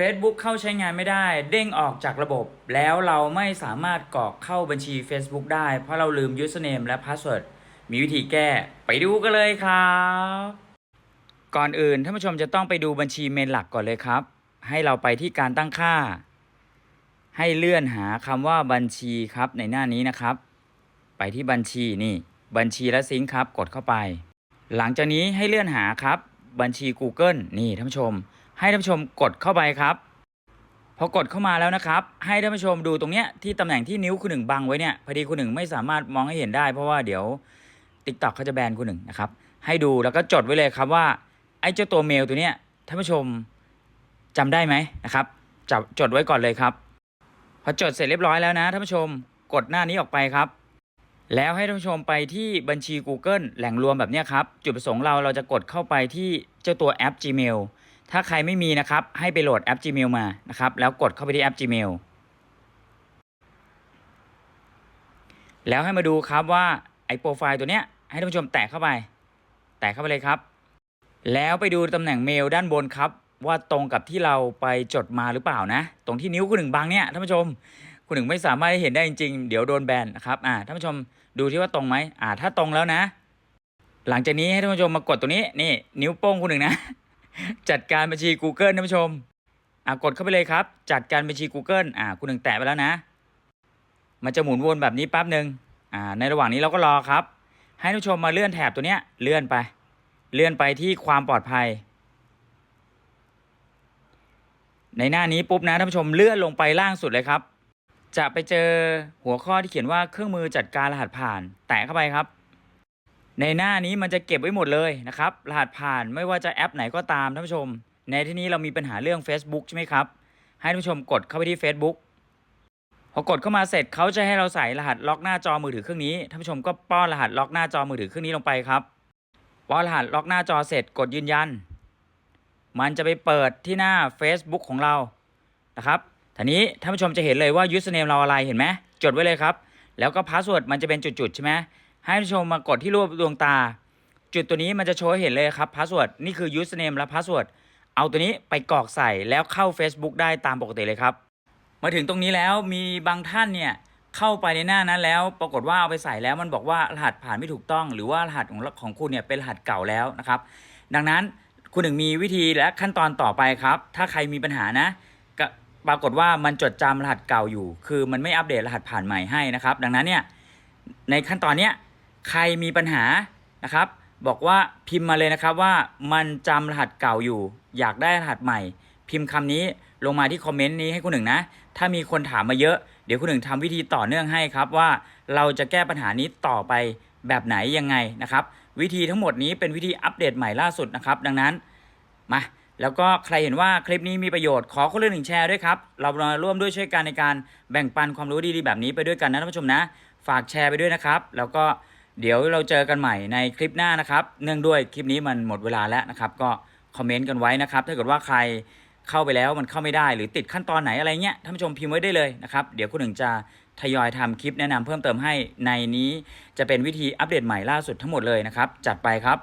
Facebook เข้าใช้งานไม่ได้ เด้งออกจากระบบ แล้วเราไม่สามารถกรอกเข้าบัญชี Facebook ได้ เพราะเราลืม username และ password มีวิธีแก้ไปดูกันเลยครับ ก่อนอื่นท่านผู้ชมจะต้องไปดูบัญชีเมนหลักก่อนเลยครับ ให้เราไปที่การตั้งค่า ให้เลื่อนหาคำว่าบัญชีครับในหน้านี้นะครับ ไปที่บัญชีนี่ บัญชีและซิงค์ครับ กดเข้าไป หลังจากนี้ให้เลื่อนหาครับ บัญชี Google นี่ท่านผู้ชม ให้ท่านผู้ชมกดเข้าไปครับพอกดเข้ามาแล้วนะครับ ให้ท่านผู้ชมดูตรงเนี้ยที่ตำแหน่งที่นิ้วคุณหนึ่งบังไว้เนี่ยพอดีคุณหนึ่งไม่สามารถมองให้เห็นได้ เพราะว่าเดี๋ยว TikTok เขาจะแบนคุณหนึ่งนะครับ ให้ดูแล้วก็จดไว้เลยครับว่าไอ้เจ้าตัวเมลตัวเนี้ยท่านผู้ชมจำได้ไหมนะครับจับจดไว้ก่อนเลยครับ พอจดเสร็จเรียบร้อยแล้วนะท่านผู้ชมกดหน้านี้ออกไปครับ แล้วให้ท่านผู้ชมไปที่บัญชี Google แหล่งรวมแบบนี้ครับ จุดประสงค์เราเราจะกดเข้าไปที่เจ้าตัวแอป Gmail ถ้าใครไม่มีนะครับ ให้ไปโหลดแอป Gmail มานะครับ แล้วกดเข้าไปที่แอป Gmail แล้วให้มาดูครับว่าไอ้โปรไฟล์ตัวเนี้ยให้ท่านผู้ชมแตะเข้าไป แตะเข้าไปเลยครับ แล้วไปดูตำแหน่งเมลด้านบนครับ ว่าตรงกับที่เราไปจดมาหรือเปล่านะ ตรงที่นิ้วคุณหนึ่งบางเนี่ยท่านผู้ชม คุณหนึ่งไม่สามารถเห็นได้จริงๆ เดี๋ยวโดนแบนนะครับอ่าท่านผู้ชมดูที่ว่าตรงไหมอ่า ถ้าตรงแล้วนะ หลังจากนี้ให้ท่านผู้ชมมากดตรงนี้นี่ นิ้วโป้งคุณหนึ่งนะ จัดการบัญชี Google ท่านผู้ชมอ่ากดเข้าไปเลยครับ จัดการบัญชี Google อ่าคุณหนึ่งแตะไปแล้วนะ มันจะหมุนวนแบบนี้แป๊บหนึ่งอ่าในระหว่างนี้เราก็รอครับ ให้ท่านผู้ชมมาเลื่อนแถบตัวเนี้ยเลื่อนไป เลื่อนไปที่ความปลอดภัยในหน้านี้ปุ๊บนะท่านผู้ชมเลื่อนลงไปล่างสุดเลยครับ จะไปเจอหัวข้อที่เขียนว่าเครื่องมือจัดการรหัสผ่าน แตะเข้าไปครับ ในหน้านี้มันจะเก็บไว้หมดเลยนะครับ รหัสผ่านไม่ว่าจะแอปไหนก็ตามท่านผู้ชม ในที่นี้เรามีปัญหาเรื่อง Facebook ใช่ไหมครับ ให้ท่านผู้ชมกดเข้าไปที่ Facebook พอกดเข้ามาเสร็จเขาจะให้เราใส่รหัสล็อกหน้าจอมือถือเครื่องนี้ท่านผู้ชมก็ป้อนรหัสล็อกหน้าจอมือถือเครื่องนี้ลงไปครับป้อรหัสล็อกหน้าจอเสร็จกดยืนยัน มันจะไปเปิดที่หน้า Facebook ของเรานะครับ ทีนี้ท่านผู้ชมจะเห็นเลยว่า username เราอะไรเห็นไหมจดไว้เลยครับ แล้วก็ password มันจะเป็นจุดๆใช่ไหมให้ท่านผู้ชมมากดที่รูปดวงตา จุดตัวนี้มันจะโชว์ให้เห็นเลยครับ password นี่คือ username และ password เอาตัวนี้ไปกรอกใส่แล้วเข้า Facebook ได้ตามปกติเลยครับ มาถึงตรงนี้แล้วมีบางท่านเนี่ยเข้าไปในหน้านั้นแล้ว ปรากฏว่าเอาไปใส่แล้วมันบอกว่ารหัสผ่านไม่ถูกต้อง หรือว่ารหัสของของคุณเนี่ยเป็นรหัสเก่าแล้วนะครับ ดังนั้นคุณหนึ่งมีวิธีและขั้นตอนต่อไปครับ ถ้าใครมีปัญหานะก็ ปรากฏว่ามันจดจำรหัสเก่าอยู่ คือมันไม่อัปเดตรหัสผ่านใหม่ให้นะครับ ดังนั้นเนี่ยในขั้นตอนเนี้ยใครมีปัญหานะครับ บอกว่าพิมพ์มาเลยนะครับว่ามันจำรหัสเก่าอยู่ อยากได้รหัสใหม่ พิมพ์คำนี้ลงมาที่คอมเมนต์นี้ให้คุณหนึ่งนะ ถ้ามีคนถามมาเยอะ เดี๋ยวคุณหนึ่งทำวิธีต่อเนื่องให้ครับว่าเราจะแก้ปัญหานี้ต่อไปแบบไหนยังไงนะครับ วิธีทั้งหมดนี้เป็นวิธีอัปเดตใหม่ล่าสุดนะครับ ดังนั้นมา แล้วก็ใครเห็นว่าคลิปนี้มีประโยชน์ขอคนละหนึ่งแชร์ด้วยครับ เรามาร่วมด้วยช่วยกันในการแบ่งปันความรู้ดีๆแบบนี้ไปด้วยกันนะท่านผู้ชมนะ ฝากแชร์ไปด้วยนะครับ แล้วก็เดี๋ยวเราเจอกันใหม่ในคลิปหน้านะครับ เนื่องด้วยคลิปนี้มันหมดเวลาแล้วนะครับ ก็คอมเมนต์กันไว้นะครับ ถ้าเกิดว่าใครเข้าไปแล้วมันเข้าไม่ได้หรือติดขั้นตอนไหนอะไรเงี้ยท่านผู้ชมพิมพ์ไว้ได้เลยนะครับ เดี๋ยวคุณหนึ่งจะทยอยทำคลิปแนะนำเพิ่มเติมให้ในนี้ จะเป็นวิธีอัปเดตใหม่ล่าสุดทั้งหมดเลยนะครับ จัดไปครับ